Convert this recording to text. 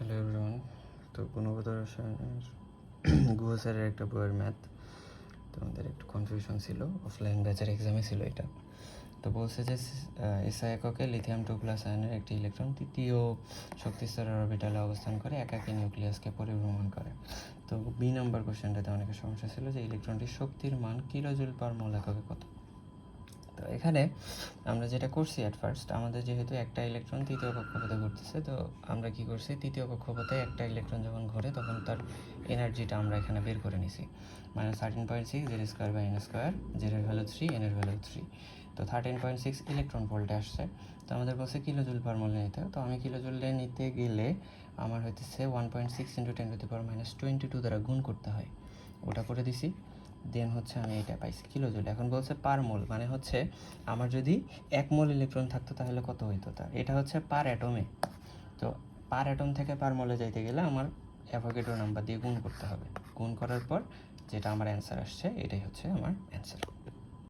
Hello everyone তো গুণগত রসায়নের গুহ স্যারের একটা বইয়ের ম্যাথ তো আমাদের একটু কনফিউশন ছিল। অফলাইন ব্যাচের এক্সামে ছিল এটা। তো বলছে যে এসআই এককে লিথিয়াম টু প্লাস আয়নের একটি ইলেকট্রন তৃতীয় শক্তিস্তরের অরবিটালে অবস্থান করে, একাকী নিউক্লিয়াসকে পরিভ্রমণ করে। তো বি নাম্বার কোশ্চেনটাতে অনেকের সমস্যা ছিল যে ইলেকট্রনটির শক্তির মান কিলোজুল পার মল এককে কত? এখানে আমরা যেটা করছি অ্যাট ফার্স্ট আমাদের যেহেতু একটা ইলেকট্রন তৃতীয় কক্ষপথে ঘুরতেছে, তো আমরা কি করছি, তৃতীয় কক্ষপথে একটা ইলেকট্রন যখন ঘোরে, তখন তার এনার্জিটা আমরা এখানে বের করে নিছি। Minus thirteen point six Z square by N square জেডের value three এনের ভ্যালু থ্রি তো থার্টিন পয়েন্ট সিক্স ইলেকট্রন ভোল্টে আসছে। তো আমাদের বলছে কিলোজুল পার মোলে নিতে। তো আমি কিলোজুলে নিতে গেলে আমার হইতেছে one point six into ten to the power minus twenty two দ্বারা গুণ করতে হয়। ওটা করে দিছি। দেন হচ্ছে আমি এটা পাইছি। কিলোজুল এখন বলছে পার মোল মানে হচ্ছে আমার যদি এক মোল ইলেকট্রন থাকতো তাহলে কত হইতো তা এটা হচ্ছে পার অ্যাটমে তো পার অ্যাটম থেকে পার মোলে যাইতে গেলে আমার অ্যাভোকেডো নাম্বার দিয়ে গুণ করতে হবে। গুণ করার পর যেটা আমার অ্যান্সার আসছে, এটাই হচ্ছে আমার অ্যান্সার